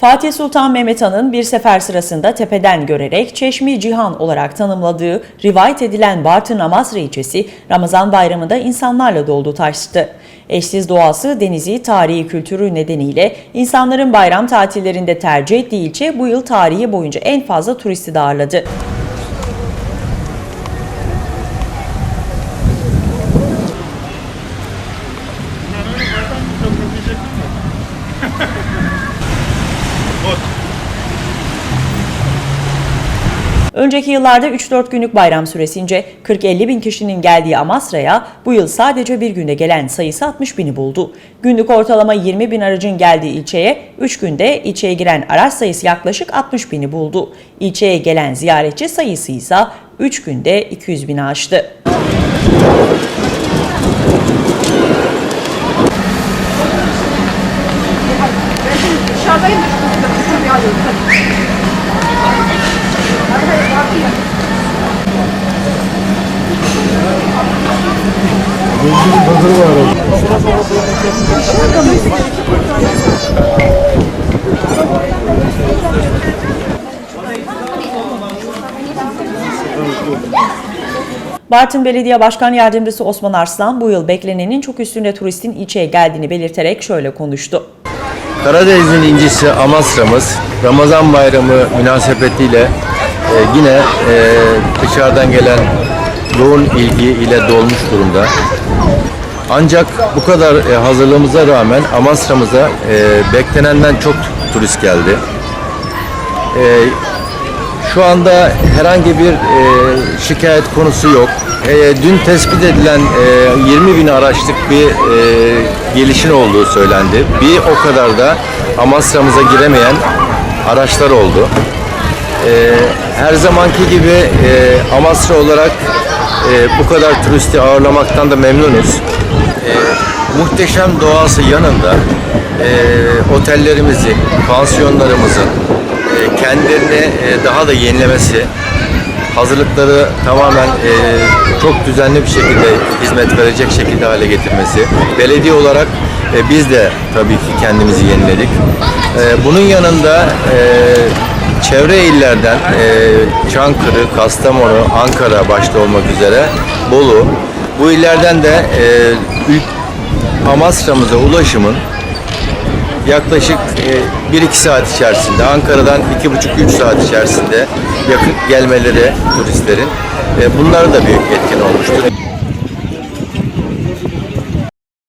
Fatih Sultan Mehmet Han'ın bir sefer sırasında tepeden görerek Çeşmi Cihan olarak tanımladığı rivayet edilen Bartın Amasra ilçesi Ramazan bayramında insanlarla doldu taştı. Eşsiz doğası, denizi, tarihi kültürü nedeniyle insanların bayram tatillerinde tercih ettiği ilçe bu yıl tarihi boyunca en fazla turisti de ağırladı. Önceki yıllarda 3-4 günlük bayram süresince 40-50 bin kişinin geldiği Amasra'ya bu yıl sadece bir günde gelen sayısı 60 bini buldu. Günlük ortalama 20 bin aracın geldiği ilçeye 3 günde ilçeye giren araç sayısı yaklaşık 60 bini buldu. İlçeye gelen ziyaretçi sayısı ise 3 günde 200 bini aştı. Dışarıdayım. Bartın Belediye Başkan Yardımcısı Osman Arslan bu yıl beklenenin çok üstünde turistin ilçeye geldiğini belirterek şöyle konuştu. Karadeniz'in incisi Amasra'mız Ramazan bayramı münasebetiyle e, yine e, dışarıdan gelen yoğun ilgi ile dolmuş durumda. Ancak bu kadar e, hazırlığımıza rağmen Amasra'mıza e, beklenenden çok turist geldi. E, şu anda herhangi bir e, şikayet konusu yok. E, dün tespit edilen e, 20 bin araçlık bir e, gelişin olduğu söylendi. Bir o kadar da Amasra'mıza giremeyen araçlar oldu. E, her zamanki gibi e, Amasra olarak e, bu kadar turisti ağırlamaktan da memnunuz. E, muhteşem doğası yanında e, otellerimizin, pansiyonlarımızın e, kendilerini e, daha da yenilemesi, hazırlıkları tamamen e, çok düzenli bir şekilde hizmet verecek şekilde hale getirmesi. Belediye olarak e, biz de tabii ki kendimizi yeniledik. E, bunun yanında e, çevre illerden e, Çankırı, Kastamonu, Ankara başta olmak üzere Bolu bu illerden de e, Amasra'mıza ulaşımın yaklaşık e, 1-2 saat içerisinde, Ankara'dan 2,5-3 saat içerisinde yakın gelmeleri turistlerin e, bunlar da büyük etken olmuştur.